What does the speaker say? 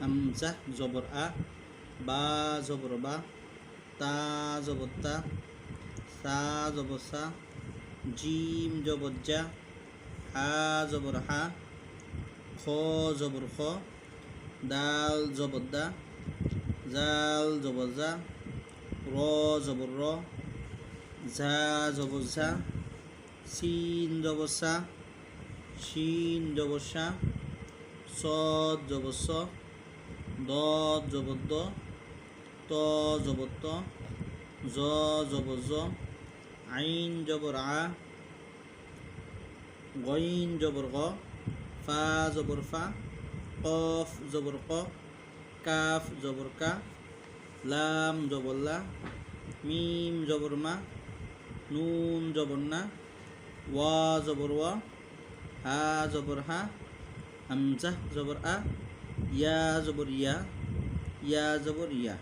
হামজা জবর আ, বা জবর বা, তা জবর তা, সা জবর সা, জিম জবর জা, হা জবর হা, খ জবর খ, দাল জবর দা, জাল জবর জা, র জবর র, ঝা জবর ঝা, সিন জবর সা, শিন জবর সা, সদ জবর স দদ জবর ত জবর জ জবর জ আইন জবর আ গইন জবর গ ফা জবর ফা কফ জবর ক কাফ জবর কা লাম জবর মিম জবর মা নুন জবর না ওয়া জবর ওয়া হা জবর হা হামজা জবর আ या जबरिया या जबरिया